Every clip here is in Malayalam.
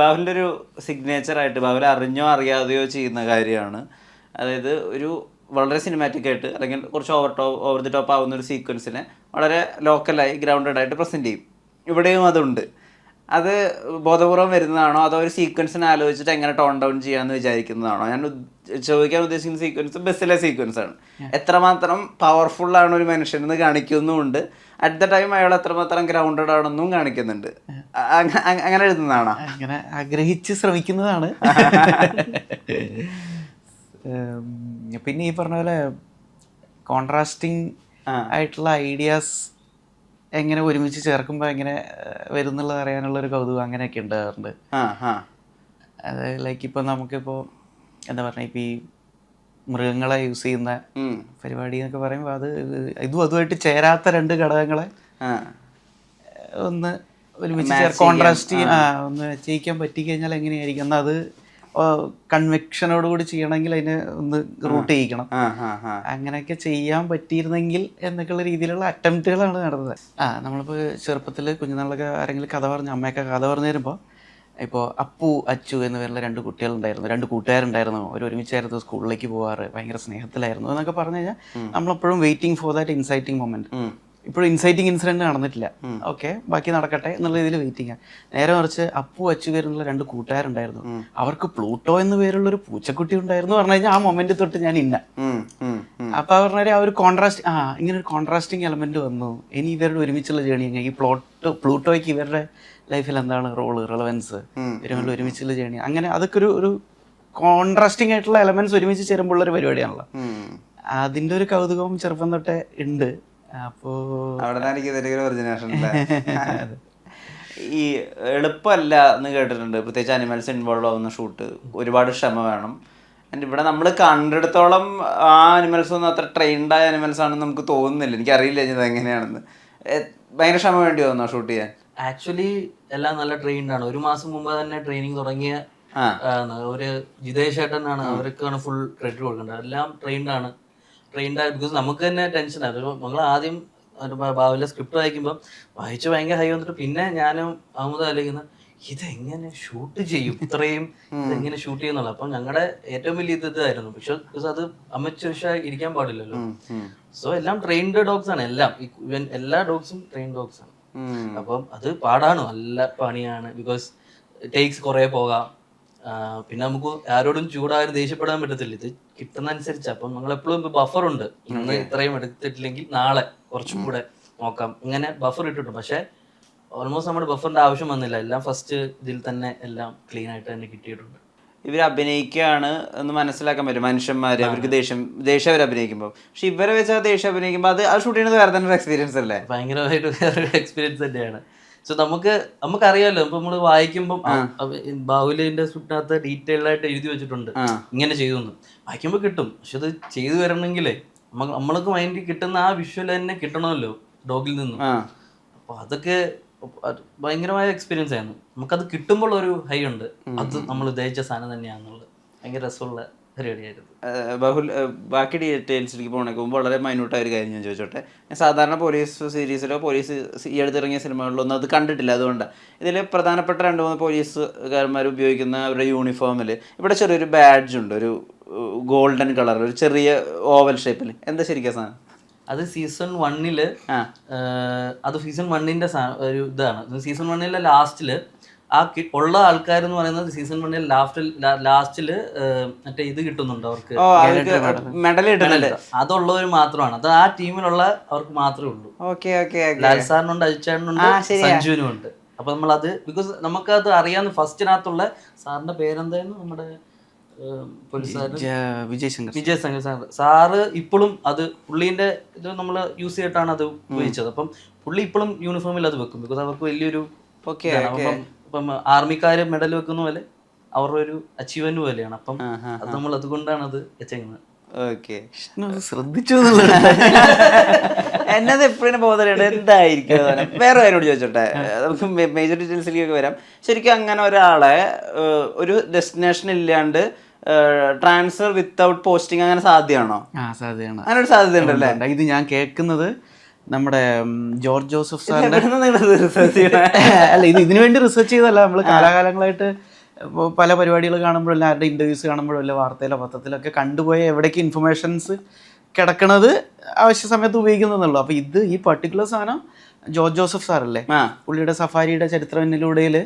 ബാഹുലിന്റെ ഒരു സിഗ്നേച്ചറായിട്ട് ബാഹുൽ അറിഞ്ഞോ അറിയാതെയോ ചെയ്യുന്ന കാര്യമാണ്. അതായത് ഒരു വളരെ സിനിമാറ്റിക് ആയിട്ട് അല്ലെങ്കിൽ കുറച്ച് over top over the top ആവുന്ന ഒരു സീക്വൻസിനെ വളരെ ലോക്കലായി ഗ്രൗണ്ടഡ് ആയിട്ട് പ്രസന്റ് ചെയ്യും. ഇവിടെയും അതുണ്ട്. അത് ബോധപൂർവം വരുന്നതാണോ? അതോ ഒരു സീക്വൻസിനെ ആലോചിച്ചിട്ട് എങ്ങനെ ടോൺ ഡൗൺ ചെയ്യാന്ന് വിചാരിക്കുന്നതാണോ? ഞാൻ ചോദിക്കാൻ ഉദ്ദേശിക്കുന്ന സീക്വൻസ് ബസ്സിലെ സീക്വൻസ് ആണ്. എത്രമാത്രം പവർഫുൾ ആണ് ഒരു മനുഷ്യനെന്ന് കാണിക്കുന്നുമുണ്ട്. അറ്റ് ദ ടൈം അയാൾ എത്രമാത്രം ഗ്രൗണ്ടഡ് ആണെന്നും കാണിക്കുന്നുണ്ട്. അങ്ങനെ എഴുതുന്നതാണോ? അങ്ങനെ ആഗ്രഹിച്ച് ശ്രമിക്കുന്നതാണ്. പിന്നെ ഈ പറഞ്ഞ പോലെ കോൺട്രാസ്റ്റിംഗ്. ആയിട്ടുള്ള ഐഡിയാസ് എങ്ങനെ ഒരുമിച്ച് ചേർക്കുമ്പോൾ എങ്ങനെ വരുന്നുള്ളത് അറിയാനുള്ള ഒരു കൗതുകം അങ്ങനെയൊക്കെ ഉണ്ടാകാറുണ്ട്. അത് അതായത് ലൈക്ക് ഇപ്പൊ നമുക്കിപ്പോൾ എന്താ പറയുക ഇപ്പൊ ഈ മൃഗങ്ങളെ യൂസ് ചെയ്യുന്ന. പരിപാടി എന്നൊക്കെ പറയുമ്പോൾ അത് ഇതും അതുമായിട്ട് ചേരാത്ത രണ്ട് ഘടകങ്ങളെ ഒന്ന് ഒരുമിച്ച് കോൺട്രാസ്റ്റ് ഒന്ന് ചെയ്യിക്കാൻ പറ്റിക്കഴിഞ്ഞാൽ എങ്ങനെയായിരിക്കും? എന്നാൽ അത് കൺവെക്ഷനോട് കൂടി ചെയ്യണമെങ്കിൽ അതിനെ ഒന്ന് റൂട്ട് ചെയ്യിക്കണം. അങ്ങനെയൊക്കെ ചെയ്യാൻ പറ്റിയിരുന്നെങ്കിൽ എന്നൊക്കെയുള്ള രീതിയിലുള്ള അറ്റംപ്റ്റുകളാണ് നടന്നത്. ആ നമ്മളിപ്പോൾ ചെറുപ്പത്തിൽ കുഞ്ഞുനാളൊക്കെ ആരെങ്കിലും കഥ പറഞ്ഞ് അമ്മയൊക്കെ കഥ പറഞ്ഞു തരുമ്പോൾ ഇപ്പോൾ അപ്പു അച്ചു എന്ന് പേരുള്ള രണ്ട് കുട്ടികളുണ്ടായിരുന്നു. രണ്ട് കൂട്ടുകാരുണ്ടായിരുന്നു. അവർ ഒരുമിച്ചായിരുന്നു സ്കൂളിലേക്ക് പോകാറ് ഭയങ്കര സ്നേഹത്തിലായിരുന്നു എന്നൊക്കെ പറഞ്ഞു കഴിഞ്ഞാൽ നമ്മളെപ്പോഴും waiting for that inciting moment ഉം. ഇപ്പോഴും ഇൻസൈറ്റിംഗ് ഇൻസിഡന്റ് നടന്നിട്ടില്ല. ഓക്കെ ബാക്കി നടക്കട്ടെ എന്നുള്ള രീതിയിൽ വെയിറ്റിംഗ് നേരെ മറിച്ച് അപ്പു അച്ചു പേരുള്ള രണ്ട് കൂട്ടുകാരുണ്ടായിരുന്നു. അവർക്ക് പ്ലൂട്ടോ എന്ന് പേരുള്ള ഒരു പൂച്ചക്കുട്ടി ഉണ്ടായിരുന്നു പറഞ്ഞു കഴിഞ്ഞാൽ ആ മൊമെന്റ് തൊട്ട് ഞാൻ ഇന്ന. അപ്പൊ പറഞ്ഞാൽ ആ ഒരു കോൺട്രാസ്റ്റ് ആ ഇങ്ങനെ ഒരു കോൺട്രാസ്റ്റിംഗ് എലമെന്റ് വന്നു. ഇനി ഇവരുടെ ഒരുമിച്ചുള്ള ജേണി എങ്ങനെ? ഈ പ്ലോട്ട് പ്ലൂട്ടോയ്ക്ക് ഇവരുടെ ലൈഫിൽ എന്താണ് റോൾ റിലവൻസ് ഇവരുടെ ഒരുമിച്ചുള്ള ജേണി അങ്ങനെ അതൊക്കെ ഒരു ഒരു കോൺട്രാസ്റ്റിംഗ് ആയിട്ടുള്ള എലമെന്റ്സ് ഒരുമിച്ച് ചേരുമ്പോഴുള്ള ഒരു പരിപാടിയാണല്ലോ. അതിന്റെ ഒരു കൗതുകവും ചെറുപ്പം തൊട്ടേ ഉണ്ട്. അപ്പോ അവിടെ ഈ എളുപ്പമല്ല എന്ന് കേട്ടിട്ടുണ്ട്. പ്രത്യേകിച്ച് അനിമൽസ് ഇൻവോൾവ് ആവുന്ന ഷൂട്ട് ഒരുപാട് ക്ഷമ വേണം. ആൻഡ് ഇവിടെ നമ്മൾ കണ്ടിടത്തോളം ആ അനിമൽസ് ഒന്നും അത്ര ട്രെയിൻഡ് ആയ അനിമൽസ് ആണെന്ന് നമുക്ക് തോന്നുന്നില്ല. എനിക്കറിയില്ല ഇത് എങ്ങനെയാണെന്ന് ഭയങ്കര ക്ഷമ വേണ്ടി വന്നോ ഷൂട്ട് ചെയ്യാൻ? ആക്ച്വലി എല്ലാം നല്ല ട്രെയിൻഡ് ആണ്. ഒരു മാസം മുമ്പ് തന്നെ ട്രെയിനിങ് തുടങ്ങിയ. ഒരു ജിതേഷ് ഏട്ടനാണ് അവർക്കാണ് ഫുൾ ക്രെഡിറ്റ് കൊടുക്കേണ്ടത്. എല്ലാം ട്രെയിൻഡ് ആണ്. ട്രെയിൻഡ് ആയി ബിക്കോസ് നമുക്ക് തന്നെ ടെൻഷൻ ആയിരുന്നു നമ്മൾ ആദ്യം ഒരു ബ- സ്ക്രിപ്റ്റ് വായിക്കുമ്പോൾ വായിച്ച് ഭയങ്കര ഹൈ വന്നിട്ട് പിന്നെ ഞാനും അഹമ്മദ് ആലോചിക്കുന്ന ഇതെങ്ങനെ ഷൂട്ട് ചെയ്യും? ഇത്രയും ഇതെങ്ങനെ ഷൂട്ട് ചെയ്യുന്നുള്ള അപ്പം ഞങ്ങളുടെ ഏറ്റവും വലിയ ഇത് ഇതായിരുന്നു. പക്ഷെ ബിക്കോസ് അത് അമച്ചുഷ ഇരിക്കാൻ പാടില്ലല്ലോ. സോ എല്ലാം ട്രെയിൻഡ് ഡോഗ്സ് ആണ്. എല്ലാം. എല്ലാ ഡോഗ്സും ട്രെയിൻ ഡോഗ്സ് ആണ്. അപ്പം അത് പാടാണോ. നല്ല പണിയാണ്. ബിക്കോസ് ടേക്സ് കുറെ പോകാം. പിന്നെ നമുക്ക് ആരോടും ചൂടാരും ദേഷ്യപ്പെടാൻ പറ്റത്തില്ല. ഇത് കിട്ടുന്ന അനുസരിച്ച് അപ്പം നമ്മൾ എപ്പോഴും ബഫർ ഉണ്ട്. ഇന്ന് ഇത്രയും എടുത്തിട്ടില്ലെങ്കിൽ നാളെ കുറച്ചും കൂടെ നോക്കാം. ഇങ്ങനെ ബഫർ ഇട്ടിട്ടുണ്ട്. പക്ഷെ ഓൾമോസ്റ്റ് നമ്മുടെ ബഫറിന്റെ ആവശ്യം വന്നില്ല. എല്ലാം ഫസ്റ്റ് ഇതിൽ തന്നെ എല്ലാം ക്ലീൻ ആയിട്ട് തന്നെ കിട്ടിയിട്ടുണ്ട്. ഇവർ അഭിനയിക്കുകയാണ് എന്ന് മനസ്സിലാക്കാൻ പറ്റും. മനുഷ്യന്മാർ അവർക്ക് ദേഷ്യം ദേഷ്യം അവർ അഭിനയിക്കുമ്പോൾ പക്ഷെ ഇവരെ വെച്ച് ആ ദേഷ്യം അഭിനയിക്കുമ്പോൾ അത് ആ ഷൂട്ട് ചെയ്യുന്നത് വേറെ തന്നെ ഒരു എക്സ്പീരിയൻസ് അല്ലേ? ഭയങ്കരമായിട്ട് വേറൊരു എക്സ്പീരിയൻസ് തന്നെയാണ്. സോ നമുക്ക് നമുക്കറിയാലോ ഇപ്പൊ നമ്മൾ വായിക്കുമ്പോൾ ബാഹുലിന്റെ സ്ക്രിപ്റ്റിനകത്ത് ഡീറ്റെയിൽഡ് ആയിട്ട് എഴുതി വെച്ചിട്ടുണ്ട്. ഇങ്ങനെ ചെയ്തു വായിക്കുമ്പോ വായിക്കുമ്പോൾ കിട്ടും. പക്ഷെ അത് ചെയ്തു വരണമെങ്കിലേ നമ്മ- നമ്മൾക്ക് മൈൻഡിൽ കിട്ടുന്ന ആ വിഷ്വൽ തന്നെ കിട്ടണമല്ലോ ഡോഗിൽ നിന്നും. അപ്പൊ അതൊക്കെ അത് ഭയങ്കരമായ എക്സ്പീരിയൻസ് ആയിരുന്നു. നമുക്കത് കിട്ടുമ്പോൾ ഒരു ഹൈ ഉണ്ട് അത് നമ്മൾ ഉദ്ദേശിച്ച സാധനം തന്നെയാണെന്നുള്ളത്. ഭയങ്കര രസമുള്ള ബഹുൽ ബാക്കി ഡീറ്റെയിൽസിലേക്ക് പോകണേക്ക് മുമ്പ് വളരെ മൈന്യൂട്ടായ ഒരു കാര്യം ഞാൻ ചോദിച്ചോട്ടെ. ഞാൻ സാധാരണ പോലീസ് സീരീസിലോ പോലീസ് ഈ അടുത്തിറങ്ങിയ സിനിമകളിലോ ഒന്നും അത് കണ്ടിട്ടില്ല. അതുകൊണ്ടാണ് ഇതിൽ പ്രധാനപ്പെട്ട രണ്ട് മൂന്ന് പോലീസുകാരന്മാർ ഉപയോഗിക്കുന്ന അവരുടെ യൂണിഫോമിൽ ഇവിടെ ചെറിയൊരു ബാഡ്ജ് ഉണ്ട്. ഒരു ഗോൾഡൻ കളർ ഒരു ചെറിയ ഓവൽ ഷേപ്പിൽ എന്താ ശരിക്കും സാധനം? അത് സീസൺ വണ്ണിൽ ആ. അത് സീസൺ വണ്ണിന്റെ ഒരു ഇതാണ്. സീസൺ വണ്ണിലെ ലാസ്റ്റിൽ ആ ഉള്ള ആൾക്കാർ എന്ന് പറയുന്നത് സീസൺ വണ്ണിൽ ലാസ്റ്റിൽ ലാസ്റ്റിൽ മറ്റേ ഇത് കിട്ടുന്നുണ്ട് അവർക്ക്. മെഡൽ കിട്ടുന്നുണ്ട്. അതുള്ളവർ മാത്രമാണ്. അത് ആ ടീമിലുള്ള അവർക്ക് മാത്രമേ ഉള്ളൂ. ലാൽ സാറിനുണ്ട് അജിച്ചാറിനുണ്ട് സഞ്ജുവിനും ഉണ്ട്. അപ്പൊ നമ്മൾ അത് ബിക്കോസ് നമുക്കത് അറിയാവുന്ന ഫസ്റ്റിനകത്തുള്ള സാറിന്റെ പേരെന്തായിരുന്നു? നമ്മുടെ വിജയ് ശങ്കർ വിജയ് സാർ. സാറ്. ഇപ്പോഴും അത് പുള്ളീന്റെ ഇത് നമ്മൾ യൂസ് ചെയ്തിട്ടാണ് അത് ഉപയോഗിച്ചത്. അപ്പം പുള്ളി ഇപ്പോഴും യൂണിഫോമിൽ അത് വെക്കും. ബിക്കോസ് അവർക്ക് വലിയൊരു ഓക്കെ. ഇപ്പം ആർമിക്കാര് മെഡൽ വെക്കുന്ന പോലെ അവരുടെ ഒരു അച്ചീവ്മെന്റ് പോലെയാണ്. അപ്പം അത് നമ്മൾ അതുകൊണ്ടാണ് അത് വെച്ചേക്കുന്നത്. ഓക്കെ. ശ്രദ്ധിച്ചു എന്നത് എപ്പോഴും ബോധനയുണ്ട് എന്തായിരിക്കും? വേറെ ആരോട് ചോദിച്ചോട്ടെ? നമുക്ക് മേജർ ഡീറ്റെയിൽസിലേക്ക് വരാം. ശരിക്കും അങ്ങനെ ഒരാളെ ഒരു ഡെസ്റ്റിനേഷൻ ഇല്ലാണ്ട് ട്രാൻസ്ഫർ വിത്തൗട്ട് പോസ്റ്റിംഗ് അങ്ങനെ സാധ്യമാണോ ആ സാധ്യതയാണ്. അങ്ങനെ ഒരു സാധ്യത ഉണ്ടല്ലേ ഇത് ഞാൻ കേൾക്കുന്നത് നമ്മുടെ ജോർജ് ജോസഫ് സാറിന്റെ? അല്ല ഇത് ഇതിനു വേണ്ടി റിസർച്ച് ചെയ്തല്ല നമ്മൾ കാലാകാലങ്ങളായിട്ട് പല പരിപാടികൾ കാണുമ്പോഴല്ല ആരുടെ ഇന്റർവ്യൂസ് കാണുമ്പോഴല്ല വാർത്തയിലോ പത്രത്തിലൊക്കെ കണ്ടുപോയ എവിടേക്ക് ഇൻഫർമേഷൻസ് കിടക്കണത് ആവശ്യ സമയത്ത് ഉപയോഗിക്കുന്നുള്ളൂ അപ്പൊ ഇത് ഈ പർട്ടിക്കുലർ സാധനം ജോർജ് ജോസഫ് സാറല്ലേ? പുള്ളിയുടെ സഫാരിയുടെ ചരിത്രമെന്നിലൂടെയിൽ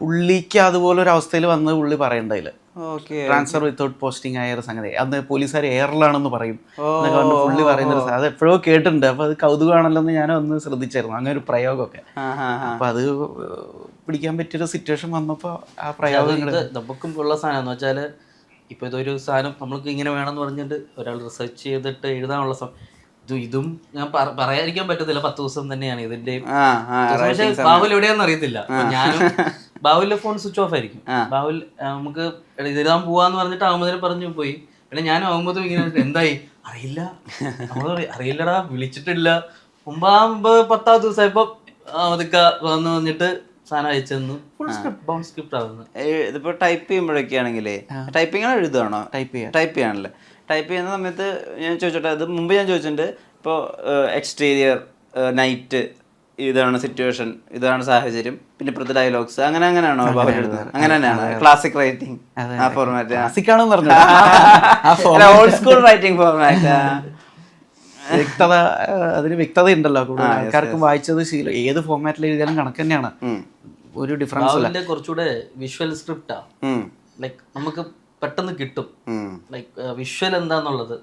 പുള്ളിക്ക് അതുപോലെ ഒരു അവസ്ഥയിൽ വന്ന് പുള്ളി പറയണ്ടതിൽ ട്രാൻസ്ഫർ വിത്തൗട്ട് പോസ്റ്റിംഗ് ആയ ഒരു സംഗതി. അന്ന് പോലീസുകാർ എയറിലാണെന്ന് പറയും. എന്നൊക്കെ പറഞ്ഞ് പുള്ളി പറയുന്ന ഒരു അത് എപ്പോഴോ കേട്ടിട്ടുണ്ട്. അപ്പൊ അത് കൗതുകമാണല്ലോ എന്ന് ഞാൻ ഒന്ന് ശ്രദ്ധിച്ചായിരുന്നു അങ്ങനെ ഒരു പ്രയോഗമൊക്കെ അപ്പൊ അത് പിടിക്കാൻ പറ്റിയൊരു സിറ്റുവേഷൻ വന്നപ്പോൾ ആ പ്രയോഗങ്ങൾ നമുക്കും ഉള്ള സാധനം എന്ന് വെച്ചാൽ ഇപ്പൊ ഇതൊരു സാധനം നമ്മൾക്ക് ഇങ്ങനെ വേണമെന്ന് പറഞ്ഞിട്ട് ഒരാൾ റിസർച്ച് ചെയ്തിട്ട് എഴുതാനുള്ള ഇത് ഞാൻ പറ- പറയാതിരിക്കാൻ പറ്റത്തില്ല. പത്ത് ദിവസം തന്നെയാണ് ഇതിന്റെ പക്ഷേ ബാബുൽ എവിടെയാണെന്ന് അറിയത്തില്ല. ഞാനും ബാബുലിന്റെ ഫോൺ സ്വിച്ച് ഓഫ് ആയിരിക്കും. ബാഹുൽ നമുക്ക് എഴുതാൻ പോവാന്ന് പറഞ്ഞിട്ട് അഹമ്മദിനെ പറഞ്ഞു പോയി. പിന്നെ ഞാൻ അഹമ്മദും ഇങ്ങനെ എന്തായി? അറിയില്ല. നമ്മൾ അറിയില്ലടാ വിളിച്ചിട്ടില്ല. ഒമ്പതാമ്പ് പത്താം ദിവസമായപ്പോ അതൊക്കെ വന്ന് വന്നിട്ട് സാധനം ഫുൾ സ്ക്രിപ്റ്റ് ബൗണ്ട് സ്ക്രിപ്റ്റ് ആവുന്നു. ഇതിപ്പോ ടൈപ്പ് ചെയ്യുമ്പോഴൊക്കെ ആണെങ്കിലേ ടൈപ്പിംഗ് എഴുതുകയാണോ ടൈപ്പ് ചെയ്യാം. ടൈപ്പ് ചെയ്യാണല്ലേ. ടൈപ്പ് ചെയ്യുന്ന സമയത്ത് ഞാൻ ചോദിച്ചോട്ടെ അത് മുമ്പ് ഞാൻ ചോദിച്ചിട്ടുണ്ട് ഇപ്പോൾ എക്സ്റ്റീരിയർ നൈറ്റ് ഇതാണ് സിറ്റുവേഷൻ ഇതാണ് സാഹചര്യം പിന്നെ ഇപ്പോഴത്തെ ഡയലോഗ്സ് അങ്ങനെ അങ്ങനെയാണോ അങ്ങനെ തന്നെയാണ്. ക്ലാസിക് റൈറ്റിംഗ് ആ ഫോർമാറ്റ് ക്ലാസിക്കാണെന്ന് പറഞ്ഞു ആ ഓൾഡ് സ്കൂൾ റൈറ്റിംഗ് ഫോർമാറ്റ് വ്യക്തത അതിന് വ്യക്തത ഉണ്ടല്ലോ കൂടുതൽ ആൾക്കാർക്കും വായിച്ചത് ശീലം ഏത് ഫോർമാറ്റിൽ എഴുതിയാലും കണക്ക് തന്നെയാണ്. ഒരു ഡിഫറൻസ് കുറച്ചുകൂടെ വിഷ്വൽ സ്ക്രിപ്റ്റാ ലൈക്ക് നമുക്ക് പെട്ടെന്ന് കിട്ടും. ലൈക്ക് വിഷ്വൽ എന്താന്നുള്ളത്.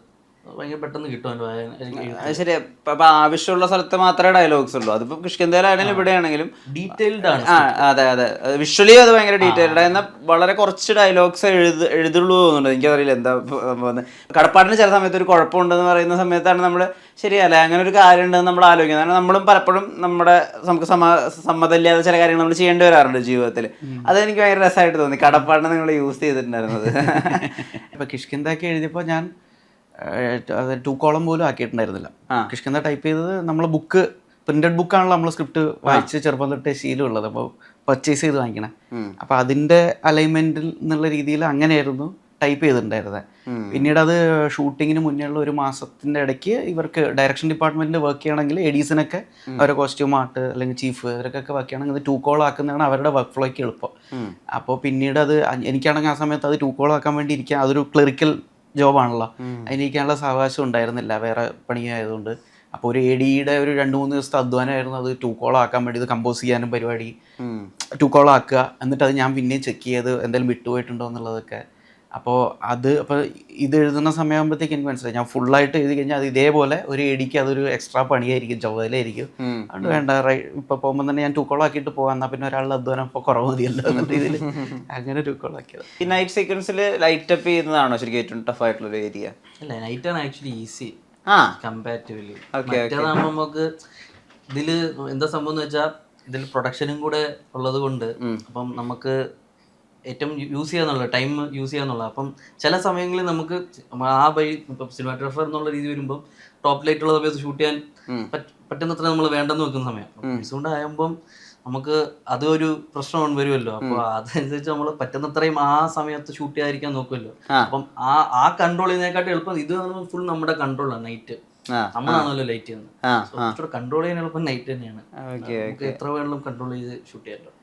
ഭയങ്കര പെട്ടെന്ന് കിട്ടും വായന- അത് ശരി അപ്പൊ ആവശ്യമുള്ള സ്ഥലത്ത് മാത്രമേ ഡയലോഗ്സ് ഉള്ളൂ. അതിപ്പോ കിഷ്കിന്തയിലാണെങ്കിലും ഇവിടെയാണെങ്കിലും ഡീറ്റെയിൽഡ് ആണ് ആ അതെ അതെ. വിഷ്വലി അത് ഭയങ്കര ഡീറ്റെയിൽഡ് എന്നാൽ വളരെ കുറച്ച് ഡയലോഗ്സ് എഴുത എഴുതുള്ളൂ തോന്നുന്നുണ്ട് എനിക്കറിയില്ല എന്താ സംഭവം. കടപ്പാടിന് ചില സമയത്ത് ഒരു കുഴപ്പമുണ്ടെന്ന് പറയുന്ന സമയത്താണ് നമ്മൾ ശരിയല്ല? അങ്ങനെ ഒരു കാര്യം ഉണ്ടെന്ന് നമ്മൾ ആലോചിക്കുന്നത്. കാരണം നമ്മളും പലപ്പോഴും നമ്മുടെ നമുക്ക് സമ സമ്മതമില്ലാത്ത ചില കാര്യങ്ങൾ നമ്മൾ ചെയ്യേണ്ടി വരാറുണ്ട് ജീവിതത്തിൽ അത് എനിക്ക് ഭയങ്കര രസമായിട്ട് തോന്നി. കടപ്പാടിനെ നിങ്ങൾ യൂസ് ചെയ്തിട്ടുണ്ടായിരുന്നത്. ഇപ്പൊ കിഷ്കിന്തൊക്കെ എഴുതിയപ്പോൾ ഞാൻ അത് ടു കോളം പോലും ആക്കിയിട്ടുണ്ടായിരുന്നില്ല. കിഷ്കിന്ദ ടൈപ്പ് ചെയ്തത് നമ്മൾ ബുക്ക് പ്രിന്റഡ് ബുക്കാണല്ലോ നമ്മൾ സ്ക്രിപ്റ്റ് വായിച്ച് ചെറുപ്പം തൊട്ടേ ശീലമുള്ളത് അപ്പോൾ പർച്ചേസ് ചെയ്ത് വാങ്ങിക്കണം. അപ്പോൾ അതിന്റെ അലൈൻമെന്റിൽ എന്നുള്ള രീതിയിൽ അങ്ങനെയായിരുന്നു ടൈപ്പ് ചെയ്തിട്ടുണ്ടായിരുന്നത് പിന്നീട് അത് ഷൂട്ടിങ്ങിന് മുന്നേ ഉള്ള ഒരു മാസത്തിന്റെ ഇടയ്ക്ക് ഇവർക്ക് ഡയറക്ഷൻ ഡിപ്പാർട്ട്മെന്റിൽ വർക്ക് ചെയ്യണമെങ്കിൽ എഡീസിനൊക്കെ അവരുടെ കോസ്റ്റ്യൂം ആർട്ട് അല്ലെങ്കിൽ ചീഫ് ഇവർക്കൊക്കെ വർക്ക് ചെയ്യണമെങ്കിൽ ടൂ ടു കോൾ ആക്കുന്നതാണ് അവരുടെ വർക്ക് ഫ്ലോയ്ക്ക് എളുപ്പം. അപ്പോൾ പിന്നീട് അത് എനിക്കാണെങ്കിൽ ആ സമയത്ത് അത് ടൂ കോൾ ആക്കാൻ വേണ്ടി ഇരിക്കാൻ അതൊരു ക്ലറിക്കൽ ജോബാണല്ലോ. അതിനിരിക്കാനുള്ള സാവകാശം ഉണ്ടായിരുന്നില്ല. വേറെ പണിയായതുകൊണ്ട്. അപ്പോൾ ഒരു എ ഡിയുടെ ഒരു രണ്ട് മൂന്ന് ദിവസത്തെ അധ്വാനമായിരുന്നു. അത് ടൂ കോൾ ആക്കാൻ വേണ്ടി ഇത് കമ്പോസ് ചെയ്യാനും പരിപാടി. ടൂ കോൾ ആക്കുക. എന്നിട്ട് അത് ഞാൻ പിന്നെയും ചെക്ക് ചെയ്ത് എന്തെങ്കിലും വിട്ടുപോയിട്ടുണ്ടോ എന്നുള്ളതൊക്കെ അപ്പോൾ അത് അപ്പോൾ ഇത് എഴുതുന്ന സമയമാകുമ്പോഴത്തേക്ക് എനിക്ക് മനസ്സിലായി. ഞാൻ ഫുള്ളായിട്ട് എഴുതി കഴിഞ്ഞാൽ അത് ഇതേപോലെ ഒരു എഡിക്ക് അതൊരു എക്സ്ട്രാ പണിയായിരിക്കും ചുവതലയായിരിക്കും അതുകൊണ്ട് വേണ്ട റൈ ഇപ്പോൾ പോകുമ്പോൾ തന്നെ ഞാൻ ടു കോൾ ആക്കിയിട്ട് പോകാം എന്നാൽ പിന്നെ ഒരാളുടെ അധ്വാനം ഇപ്പോൾ കുറവ് മതിയല്ലോ എന്ന രീതിയിൽ അങ്ങനെ ടു കോൾ ആക്കിയത്. ഈ നൈറ്റ് സീക്വൻസിൽ ലൈറ്റ് അപ്പ് ചെയ്യുന്നതാണോ ശരിക്കും ഏറ്റവും ടഫ് ആയിട്ടുള്ള ഒരു ഏരിയ അല്ല നൈറ്റ് ആണ് ആക്ച്വലി ഈസി ആ. കമ്പാരിറ്റീവ്ലി മറ്റേതാകുമ്പോൾ നമുക്ക് ഇതിൽ എന്താ സംഭവം എന്ന് വെച്ചാൽ ഇതിൽ പ്രൊഡക്ഷനും കൂടെ ഉള്ളത് കൊണ്ട് അപ്പം നമുക്ക് ഏറ്റവും യൂസ് ചെയ്യാന്നുള്ള ടൈം യൂസ് ചെയ്യാന്നുള്ള. അപ്പം ചില സമയങ്ങളിൽ നമുക്ക് ആ വഴി ഇപ്പം സിനിമാറ്റോഗ്രാഫർ എന്നുള്ള രീതി വരുമ്പോൾ ടോപ്പ് ലൈറ്റ് ഉള്ള സമയത്ത് ഷൂട്ട് ചെയ്യാൻ പറ്റ- പറ്റുന്നത്ര നമ്മൾ വേണ്ടെന്ന് വെക്കുന്ന സമയം. അതുകൊണ്ടാകുമ്പം നമുക്ക് അതൊരു പ്രശ്നം വരുമല്ലോ. അപ്പൊ അതനുസരിച്ച് നമ്മൾ പറ്റുന്നത്രയും ആ സമയത്ത് ഷൂട്ട് ചെയ്യാതിരിക്കാൻ നോക്കുമല്ലോ. അപ്പം ആ ആ കൺട്രോൾ ചെയ്യുന്നതിനെക്കാട്ടും എളുപ്പം ഇത് ഫുൾ നമ്മുടെ കൺട്രോളാണ് നൈറ്റ് നമ്മളാണല്ലോ ലൈറ്റ് ചെയ്യുന്നത്. കൺട്രോൾ ചെയ്യാൻ എളുപ്പം നൈറ്റ് തന്നെയാണ്. നമുക്ക് എത്ര വേണമെങ്കിലും കൺട്രോൾ ചെയ്ത് ഷൂട്ട് ചെയ്യാമല്ലോ